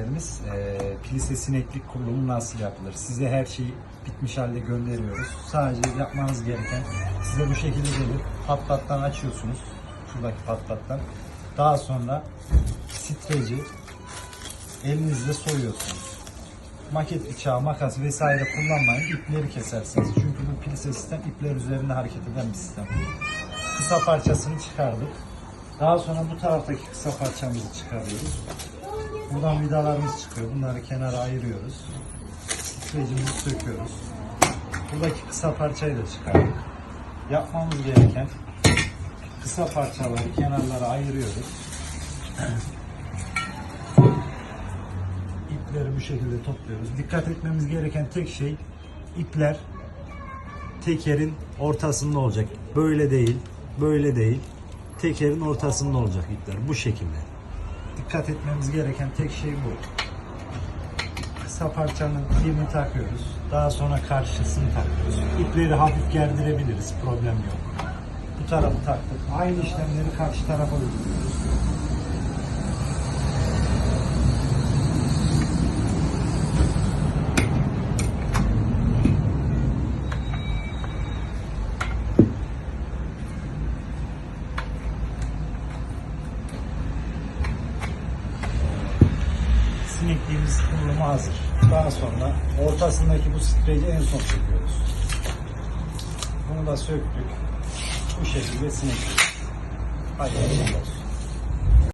E, Pilise sineklik kurulumu nasıl yapılır? Size her şeyi bitmiş halde gönderiyoruz. Sadece yapmanız gereken size bu şekilde gelir. Patlattan açıyorsunuz. Şuradaki patlattan. Daha sonra streci elinizle soyuyorsunuz. Maket bıçağı, makas vesaire kullanmayın. İpleri kesersiniz. Çünkü bu pilise sistem ipler üzerinde hareket eden bir sistem. Kısa parçasını çıkardık. Daha sonra bu taraftaki kısa parçamızı çıkarıyoruz. Buradan vidalarımız çıkıyor. Bunları kenara ayırıyoruz. Strecimizi söküyoruz. Buradaki kısa parçayı da çıkardık. Yapmamız gereken kısa parçaları kenarlara ayırıyoruz. İpleri bu şekilde topluyoruz. Dikkat etmemiz gereken tek şey ipler tekerin ortasında olacak. Böyle değil, böyle değil. Tekerin ortasında olacak ipler bu şekilde. Dikkat etmemiz gereken tek şey bu. Kısa parçanın birini takıyoruz. Daha sonra karşısını takıyoruz. İpleri hafif gerdirebiliriz. Problem yok. Bu tarafı taktık. Aynı işlemleri karşı tarafa uyguluyoruz. Sinekliğimiz kurulumu hazır. Daha sonra ortasındaki bu streci en son çekiyoruz. Bunu da söktük. Bu şekilde sineklik. Hayırlı olsun.